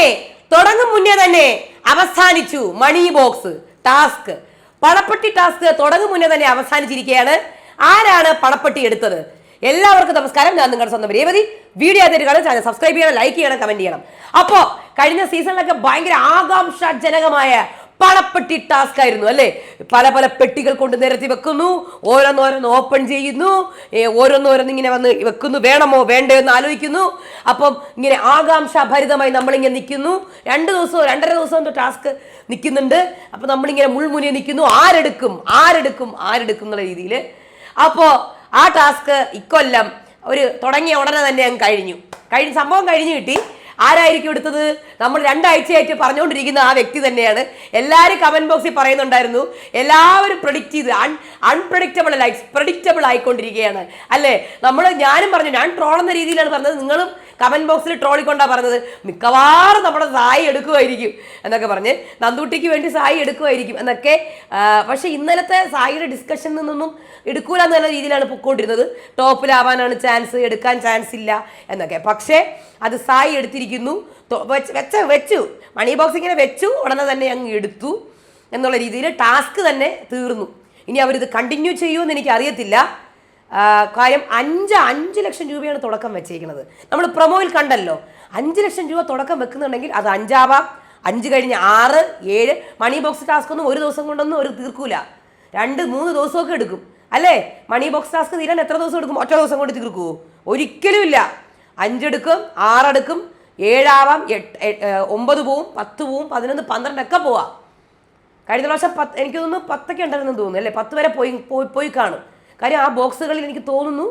അങ്ങനെ തുടങ്ങും മുന്നേ തന്നെ അവസാനിച്ചു മണി ബോക്സ് ടാസ്ക്. പണപ്പെട്ടി ടാസ്ക് തുടങ്ങും മുന്നേ തന്നെ അവസാനിച്ചിരിക്കുകയാണ്. ആരാണ് പണപ്പെട്ടി എടുത്തത്? എല്ലാവർക്കും നമസ്കാരം. ഞാൻ നിങ്ങളുടെ സ്വന്തം രേവതി. വീഡിയോ ആദ്യമായിട്ട് കാണാൻ ചാനൽ സബ്സ്ക്രൈബ് ചെയ്യണം ലൈക്ക് ചെയ്യണം കമന്റ് ചെയ്യണം. അപ്പോ കഴിഞ്ഞ സീസണിലൊക്കെ ഭയങ്കര ആകാംക്ഷാജനകമായ പണപ്പെട്ടി ടാസ്ക് ആയിരുന്നു അല്ലേ? പല പല പെട്ടികൾ കൊണ്ട് നിരത്തി വെക്കുന്നു ഓരോന്നോരോന്ന് ഓപ്പൺ ചെയ്യുന്നു ഓരോന്നോരോന്ന് ഇങ്ങനെ വന്ന് വെക്കുന്നു വേണമോ വേണ്ടയോ എന്ന് ആലോചിക്കുന്നു. അപ്പം ഇങ്ങനെ ആകാംക്ഷാഭരിതമായി നമ്മളിങ്ങനെ നിൽക്കുന്നു. രണ്ട് ദിവസവും രണ്ടര ദിവസം ടാസ്ക് നിൽക്കുന്നുണ്ട്. അപ്പം നമ്മളിങ്ങനെ മുൾമുനിയെ നിൽക്കുന്നു. ആരെടുക്കും ആരെടുക്കും ആരെടുക്കും എന്നുള്ള രീതിയിൽ. അപ്പോൾ ആ ടാസ്ക് ഇക്കൊല്ലം ഒരു തുടങ്ങിയ ഉടനെ തന്നെ അങ്ങ് കഴിഞ്ഞു. കഴിഞ്ഞ സംഭവം കഴിഞ്ഞു കിട്ടി. ആരായിരിക്കും എടുത്തത്? നമ്മൾ രണ്ടാഴ്ചയായിട്ട് പറഞ്ഞുകൊണ്ടിരിക്കുന്ന ആ വ്യക്തി തന്നെയാണ്. എല്ലാവരും കമന്റ് ബോക്സിൽ പറയുന്നുണ്ടായിരുന്നു. എല്ലാവരും പ്രൊഡിക്റ്റ് ചെയ്ത് അൺ അൺപ്രഡിക്റ്റബിൾ അല്ല പ്രഡിക്റ്റബിൾ ആയിക്കൊണ്ടിരിക്കുകയാണ്. അല്ലേ? നമ്മൾ ഞാനും പറഞ്ഞു ഞാൻ ട്രോൾ എന്ന രീതിയിലാണ് പറഞ്ഞത്. നിങ്ങളും കമന്റ് ബോക്സിൽ ട്രോളിക്കൊണ്ടാണ് പറഞ്ഞത്. മിക്കവാറും നമ്മുടെ സായി എടുക്കുമായിരിക്കും എന്നൊക്കെ പറഞ്ഞ് നന്ദൂട്ടിക്ക് വേണ്ടി സായി എടുക്കുമായിരിക്കും എന്നൊക്കെ പക്ഷേ ഇന്നലത്തെ സായിയുടെ ഡിസ്കഷനിൽ നിന്നൊന്നും എടുക്കൂല എന്ന രീതിയിലാണ് പൊക്കോണ്ടിരുന്നത്. ടോപ്പിലാവാനാണ് ചാൻസ് എടുക്കാൻ ചാൻസ് ഇല്ല എന്നൊക്കെ. പക്ഷേ അത് സായി എടുത്തിരിക്കുന്നു. വെച്ച വെച്ചു മണി ബോക്സ് ഇങ്ങനെ വെച്ചു ഉടനെ തന്നെ അങ്ങ് എടുത്തു എന്നുള്ള രീതിയിൽ ടാസ്ക് തന്നെ തീർന്നു. ഇനി അവരിത് കണ്ടിന്യൂ ചെയ്യുമെന്ന് എനിക്ക് അറിയത്തില്ല ആ, കാര്യം അഞ്ച് അഞ്ച് ലക്ഷം രൂപയാണ് തുടക്കം വെച്ചേക്കുന്നത് നമ്മൾ പ്രൊമോയിൽ കണ്ടല്ലോ. അഞ്ച് ലക്ഷം രൂപ തുടക്കം വെക്കുന്നുണ്ടെങ്കിൽ അത് അഞ്ചാവാം. അഞ്ച് കഴിഞ്ഞ് ആറ് ഏഴ്. മണി ബോക്സ് ടാസ്ക് ഒന്നും ഒരു ദിവസം കൊണ്ടൊന്നും ഒരു തീർക്കൂല. രണ്ട് മൂന്ന് ദിവസമൊക്കെ എടുക്കും. അല്ലേ? മണി ബോക്സ് ടാസ്ക് തീരാൻ എത്ര ദിവസം എടുക്കും? ഒറ്റ ദിവസം കൊണ്ട് തീർക്കുമോ ഒരിക്കലും ഇല്ല. അഞ്ചെടുക്കും ആറെടുക്കും ഏഴാവാം എട്ട് ഒമ്പത് പോവും പത്ത് പോവും പതിനൊന്ന് പന്ത്രണ്ടൊക്കെ പോവാം. കഴിഞ്ഞ പ്രാവശ്യം പത്ത് എനിക്ക് തോന്നുന്നു പത്തൊക്കെ ഉണ്ടായിരുന്നു തോന്നുന്നു. അല്ലേ? പത്ത് വരെ പോയി പോയി കാണും. കാര്യം ആ ബോക്സുകളിൽ എനിക്ക് തോന്നുന്നു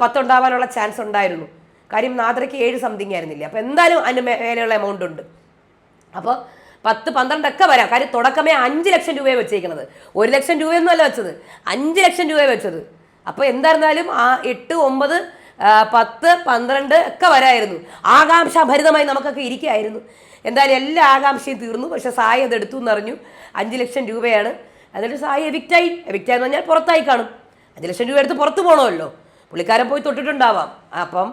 പത്തുണ്ടാവാനുള്ള ചാൻസ് ഉണ്ടായിരുന്നു. കാര്യം നാദ്രയ്ക്ക് ഏഴ് സംതിങ് ആയിരുന്നില്ല? അപ്പോൾ എന്തായാലും അതിന് മേലെയുള്ള എമൗണ്ട് ഉണ്ട്. അപ്പോൾ പത്ത് പന്ത്രണ്ടൊക്കെ വരാം. കാര്യം തുടക്കമേ അഞ്ച് ലക്ഷം രൂപയെ വെച്ചേക്കുന്നത് ഒരു ലക്ഷം രൂപയൊന്നും അല്ല വെച്ചത്. അഞ്ച് ലക്ഷം രൂപയെ വെച്ചത്. അപ്പോൾ എന്തായിരുന്നാലും ആ എട്ട് ഒമ്പത് പത്ത് പന്ത്രണ്ട് ഒക്കെ വരായിരുന്നു. ആകാംക്ഷാഭരിതമായി നമുക്കൊക്കെ ഇരിക്കുകയായിരുന്നു. എന്തായാലും എല്ലാ ആകാംക്ഷയും തീർന്നു. പക്ഷെ സായി അത് എടുത്തു എന്നറിഞ്ഞു. അഞ്ച് ലക്ഷം രൂപയാണ്. എന്നിട്ട് സായി എവിക്റ്റായി. എവിക്റ്റായി എന്ന് പറഞ്ഞാൽ പുറത്തായി കാണും. അഞ്ച് ലക്ഷം രൂപ എടുത്ത് പുറത്ത് പോകണമല്ലോ പുള്ളിക്കാരൻ പോയി തൊട്ടിട്ടുണ്ടാവാം. അപ്പം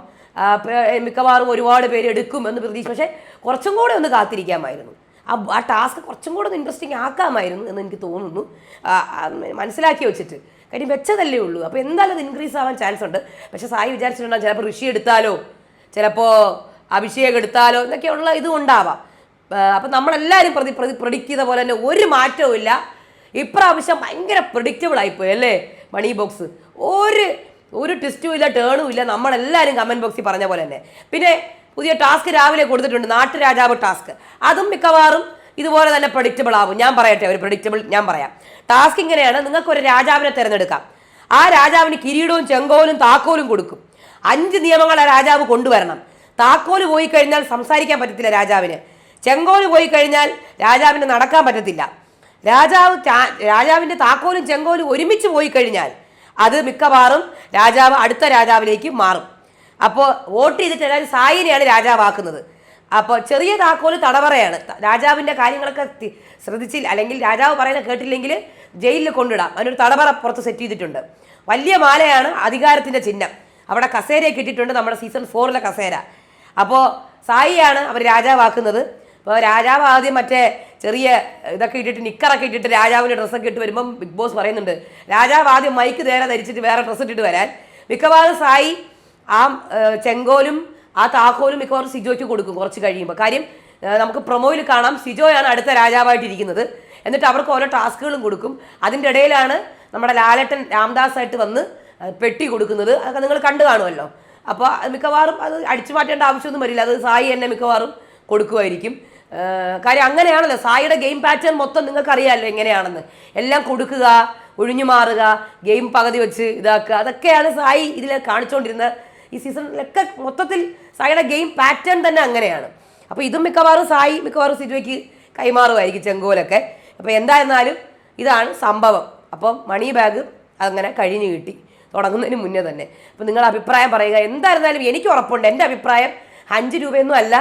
മിക്കവാറും ഒരുപാട് പേര് എടുക്കും എന്ന് പ്രതീക്ഷ പക്ഷേ കുറച്ചും കൂടെ ഒന്ന് കാത്തിരിക്കാമായിരുന്നു. ആ ടാസ്ക് കുറച്ചും കൂടെ ഒന്ന് ഇൻട്രസ്റ്റിംഗ് ആക്കാമായിരുന്നു എന്ന് എനിക്ക് തോന്നുന്നു. മനസ്സിലാക്കി വെച്ചിട്ട്. കാര്യം വെച്ചതല്ലേ ഉള്ളൂ. അപ്പോൾ എന്തായാലും അത് ഇൻക്രീസ് ആവാൻ ചാൻസ് ഉണ്ട്. പക്ഷേ സായി വിചാരിച്ചിട്ടുണ്ടാകും ചിലപ്പോൾ ഋഷി എടുത്താലോ ചിലപ്പോൾ അഭിഷേക് എടുത്താലോ എന്നൊക്കെയുള്ള ഇതും ഉണ്ടാവാം. അപ്പം നമ്മളെല്ലാവരും പ്രതി പ്രതി പ്രഡിക്റ്റ് ചെയ്ത പോലെ തന്നെ ഒരു മാറ്റവും ഇല്ല ഇപ്രാവശ്യം ഭയങ്കര പ്രൊഡിക്റ്റബിൾ ആയിപ്പോയി അല്ലേ? മണി ബോക്സ് ഒരു ഒരു ട്വിസ്റ്റും ഇല്ല ടേണും ഇല്ല. നമ്മളെല്ലാവരും കമന്റ് ബോക്സിൽ പറഞ്ഞ പോലെ തന്നെ. പിന്നെ പുതിയ ടാസ്ക് രാവിലെ കൊടുത്തിട്ടുണ്ട്. നാട്ടുരാജാവ് ടാസ്ക് അതും മിക്കവാറും ഇതുപോലെ തന്നെ പ്രഡിക്റ്റബിൾ ആവും ഞാൻ പറയട്ടെ ഒരു പ്രഡിക്റ്റബിൾ ഞാൻ പറയാം. ടാസ്ക് ഇങ്ങനെയാണ്. നിങ്ങൾക്ക് ഒരു രാജാവിനെ തിരഞ്ഞെടുക്കാം. ആ രാജാവിന് കിരീടവും ചെങ്കോലും താക്കോലും കൊടുക്കും. അഞ്ച് നിയമങ്ങൾ ആ രാജാവ് കൊണ്ടുവരണം. താക്കോൽ പോയി കഴിഞ്ഞാൽ സംസാരിക്കാൻ പറ്റത്തില്ല രാജാവിന്. ചെങ്കോൽ പോയി കഴിഞ്ഞാൽ രാജാവിന് നടക്കാൻ പറ്റത്തില്ല. രാജാവ് രാജാവിന്റെ താക്കോലും ചെങ്കോലും ഒരുമിച്ച് പോയി കഴിഞ്ഞാൽ അത് മിക്കവാറും രാജാവ് അടുത്ത രാജാവിലേക്ക് മാറും. അപ്പോൾ വോട്ട് ചെയ്തിട്ട് എല്ലാവരും സായിനെയാണ് രാജാവാക്കുന്നത്. അപ്പോൾ ചെറിയ താക്കോൽ തടവറയാണ്. രാജാവിന്റെ കാര്യങ്ങളൊക്കെ ശ്രദ്ധിച്ചില്ല അല്ലെങ്കിൽ രാജാവ് പറയുന്നത് കേട്ടില്ലെങ്കിൽ ജയിലിൽ കൊണ്ടിടാം അതിനൊരു തടവറ പുറത്ത് സെറ്റ് ചെയ്തിട്ടുണ്ട്. വലിയ മാലയാണ് അധികാരത്തിന്റെ ചിഹ്നം. അവിടെ കസേരയൊക്കെ ഇട്ടിട്ടുണ്ട് നമ്മുടെ സീസൺ ഫോറിലെ കസേര. അപ്പോൾ സായിയാണ് അവർ രാജാവാക്കുന്നത്. അപ്പോൾ രാജാവ് ആദ്യം മറ്റേ ചെറിയ ഇതൊക്കെ ഇട്ടിട്ട് നിക്കറൊക്കെ ഇട്ടിട്ട് രാജാവിന്റെ ഡ്രസ്സൊക്കെ ഇട്ട് വരുമ്പം ബിഗ് ബോസ് പറയുന്നുണ്ട് രാജാവ് ആദ്യം മൈക്ക് നേരെ ധരിച്ചിട്ട് വേറെ ഡ്രസ്സ് ഇട്ടിട്ട് വരാൻ. മിക്കവാറും സായി ആ ചെങ്കോലും ആ താക്കോലും മിക്കവാറും സിജോയ്ക്ക് കൊടുക്കും കുറച്ച് കഴിയുമ്പോൾ കാര്യം നമുക്ക് പ്രൊമോയിൽ കാണാം സിജോയാണ് അടുത്ത രാജാവായിട്ടിരിക്കുന്നത്. എന്നിട്ട് അവർക്ക് ഓരോ ടാസ്കുകളും കൊടുക്കും. അതിന്റെ ഇടയിലാണ് നമ്മുടെ ലാലട്ടൻ രാംദാസ് ആയിട്ട് വന്ന് പെട്ടി കൊടുക്കുന്നത്. അതൊക്കെ നിങ്ങൾ കണ്ടു കാണുമല്ലോ. അപ്പോൾ മിക്കവാറും അത് അടിച്ചു മാറ്റേണ്ട ആവശ്യമൊന്നും വരില്ല. അത് സായി എന്നെ മിക്കവാറും കൊടുക്കുമായിരിക്കും. കാര്യം അങ്ങനെയാണല്ലോ. സായിയുടെ ഗെയിം പാറ്റേൺ മൊത്തം നിങ്ങൾക്ക് അറിയാമല്ലോ എങ്ങനെയാണെന്ന്. എല്ലാം കൊടുക്കുക ഒഴിഞ്ഞു മാറുക ഗെയിം പകുതി വെച്ച് ഇതാക്കുക. അതൊക്കെയാണ് സായി ഇതിൽ കാണിച്ചുകൊണ്ടിരുന്ന ഈ സീസണിലൊക്കെ മൊത്തത്തിൽ സായിയുടെ ഗെയിം പാറ്റേൺ തന്നെ അങ്ങനെയാണ്. അപ്പോൾ ഇതും മിക്കവാറും സായി മിക്കവാറും സിജുവയ്ക്ക് കൈമാറുമായിരിക്കും ചെങ്കോലൊക്കെ. അപ്പോൾ എന്തായിരുന്നാലും ഇതാണ് സംഭവം. അപ്പോൾ മണി ബാഗ് അങ്ങനെ കഴിഞ്ഞു കിട്ടി. തുടങ്ങുന്നതിന് മുന്നേ തന്നെ. അപ്പോൾ നിങ്ങൾ അഭിപ്രായം പറയുക. എന്തായിരുന്നാലും എനിക്ക് ഉറപ്പുണ്ട്. എന്റെ അഭിപ്രായം അഞ്ച് രൂപയൊന്നും അല്ല.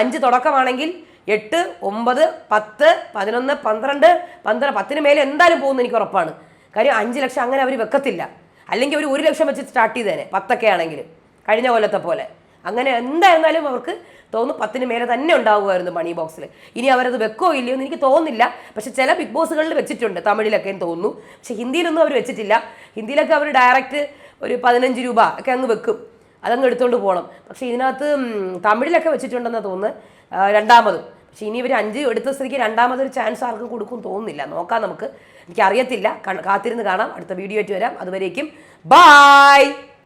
അഞ്ച് തുടക്കമാണെങ്കിൽ എട്ട് ഒമ്പത് പത്ത് പതിനൊന്ന് പന്ത്രണ്ട് പന്ത്രണ്ട് പത്തിന് മേലെ എന്തായാലും പോകുന്നു എനിക്ക് ഉറപ്പാണ്. കാര്യം അഞ്ച് ലക്ഷം അങ്ങനെ അവർ വെക്കത്തില്ല. അല്ലെങ്കിൽ അവർ ഒരു ലക്ഷം വെച്ച് സ്റ്റാർട്ട് ചെയ്തേനെ പത്തൊക്കെ ആണെങ്കിൽ. കഴിഞ്ഞ കൊല്ലത്തെ പോലെ. അങ്ങനെ എന്തായിരുന്നാലും അവർക്ക് തോന്നുന്നു പത്തിന് മേലെ തന്നെ ഉണ്ടാവുമായിരുന്നു മണി ബോക്സിൽ ഇനി അവരത് വെക്കോ ഇല്ലയോ എന്ന് എനിക്ക് തോന്നുന്നില്ല. പക്ഷെ ചില ബിഗ് ബോസുകളിൽ വെച്ചിട്ടുണ്ട് തമിഴിലൊക്കെ എന്ന് തോന്നുന്നു. പക്ഷെ ഹിന്ദിയിലൊന്നും അവർ വെച്ചിട്ടില്ല. ഹിന്ദിയിലൊക്കെ അവർ ഡയറക്റ്റ് ഒരു പതിനഞ്ച് രൂപ ഒക്കെ അങ്ങ് വെക്കും. അതങ്ങ് എടുത്തുകൊണ്ട് പോകണം. പക്ഷേ ഇതിനകത്ത് തമിഴിലൊക്കെ വെച്ചിട്ടുണ്ടെന്ന് തോന്നുന്നു ആ, രണ്ടാമത്. പക്ഷേ ഇനി ഇവർ അഞ്ച് എടുത്ത സ്ഥിതിക്ക് രണ്ടാമതൊരു ചാൻസ് ആർക്കും കൊടുക്കും തോന്നുന്നില്ല. നോക്കാം നമുക്ക്. എനിക്കറിയത്തില്ല. കാത്തിരുന്ന് കാണാം. അടുത്ത വീഡിയോ ആയിട്ട് വരാം. അതുവരേക്കും. ബായ്